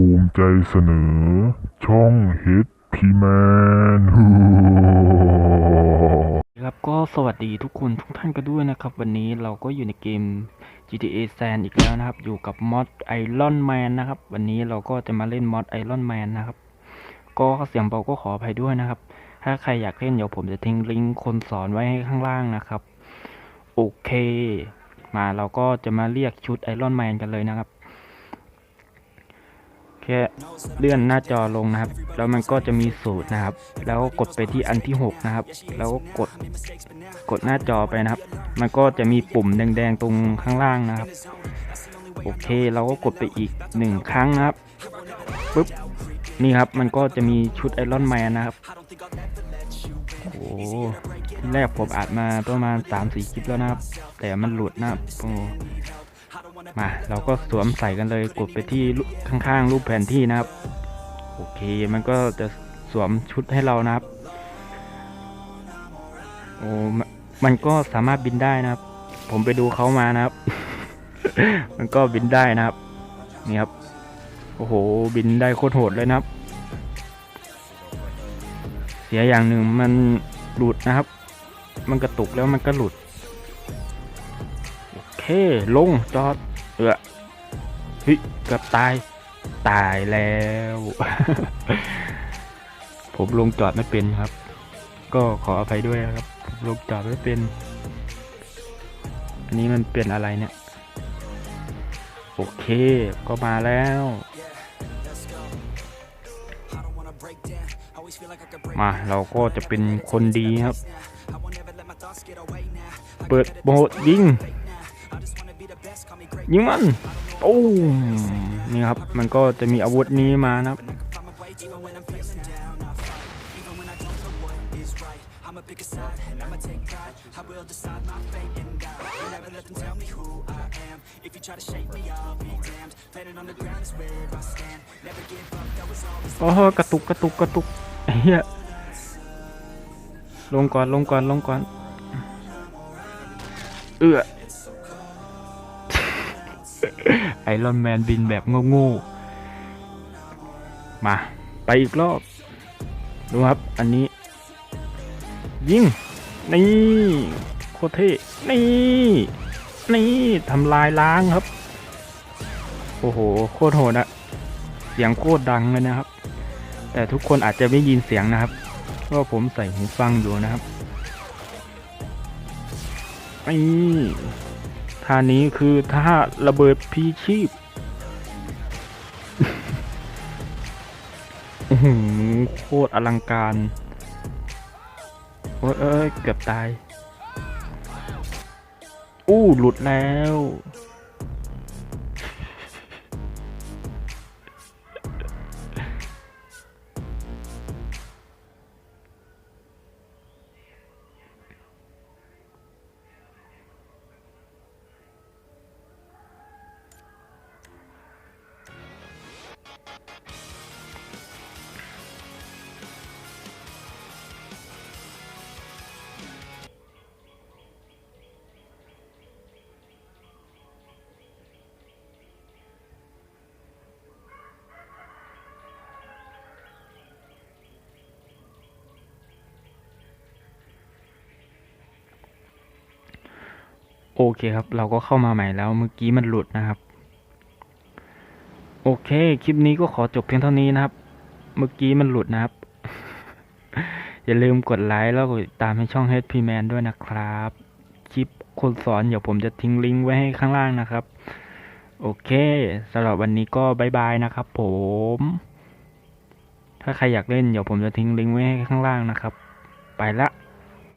ภูมิใจเสนอ ช่อง HP Man ครับก็สวัสดีทุกคนทุกท่านกันด้วยนะครับ วันนี้เราก็อยู่ในเกม GTA San อีกแล้วนะครับ อยู่กับมอด Iron Man นะครับ วันนี้เราก็จะมาเล่นมอด Iron Man นะครับ ก็เสียงเบาก็ขออภัยด้วยนะครับ ถ้าใครอยากเล่นเดี๋ยวผมจะทิ้งลิงก์คนสอนไว้ให้ข้างล่างนะครับ โอเค มาเราก็จะมาเรียกชุด Iron Man กันเลยนะครับ แค่เลื่อนหน้าจอลงนะครับ แล้วมันก็จะมีสูตรนะครับ แล้วกดไปที่อันที่ 6 นะครับ แล้วก็กดกดหน้าจอไปนะครับ มันก็จะมีปุ่มแดงๆตรงข้างล่างนะครับ โอเคเราก็กดไปอีกหนึ่งครั้งนะครับปึ๊บนี่ครับมันก็จะมีชุดไอรอนแมนนะครับโอ้แรกผมอัดมาประมาณ3-4คลิปแล้วนะครับ แต่มันหลุดนะครับโอ้ มาเราก็สวมใส่กันเลยกดไปที่ข้างๆรูปแผนที่นะครับ โอเคมันก็จะสวมชุดให้เรานะครับโอ้มันก็สามารถบินได้นะครับ ผมไปดูเขามานะครับ มันก็บินได้นะครับนี่ครับโอ้โหบินได้โคตรโหดเลยนะครับ เสียอย่างหนึ่งมันหลุดนะครับ มันกระตุกแล้วมันก็หลุด โอเค ลงจอด ฮ้ยเกือบตาย ตายแล้ว ผมลงจอดไม่เป็นครับ ก็ขออภัยด้วยนะครับลงจอดไม่เป็น อันนี้มันเป็นอะไรเนี่ย โอเค ก็มาแล้ว มาเราก็จะเป็นคนดีครับ เปิดโหมดยิง ยิงมัน โอ้นี่ครับ มันก็จะมีอาวุธนี้มานะครับ โอ้โหกระตุกกระตุกกระตุกเฮียลงก่อนลงก่อนลงก่อน เอื้อ ไอรอนแมนบินแบบโง่ๆ มา ไปอีกรอบ ดูครับ อันนี้ ยิง นี่ โคตรเท่นี่ นี่ทำลายล้างครับ โอ้โห โคตรโหดอะเสียงโคตรดังเลยนะครับ แต่ทุกคนอาจจะไม่ยินเสียงนะครับเพราะผมใส่หูฟังอยู่นะครับนี่านี้คือถ้าระเบิดพีชีพอื้อหือโคตรอลังการ โอ้ยเอ้ยเกือบตาย อู้หลุดแล้ว โอเคครับ เราก็เข้ามาใหม่แล้วเมื่อกี้มันหลุดนะครับ โอเค คลิปนี้ก็ขอจบเพียงเท่านี้นะครับ เมื่อกี้มันหลุดนะครับ อย่าลืมกดไลค์แล้วกดติดตามให้ช่อง HP Man ด้วยนะครับ คลิปคนสอนเดี๋ยวผมจะทิ้งลิงก์ไว้ให้ข้างล่างนะครับ โอเคสำหรับวันนี้ก็บายบายนะครับ ผม ถ้าใครอยากเล่นเดี๋ยวผมจะทิ้งลิงก์ไว้ให้ข้างล่างนะครับ ไปละ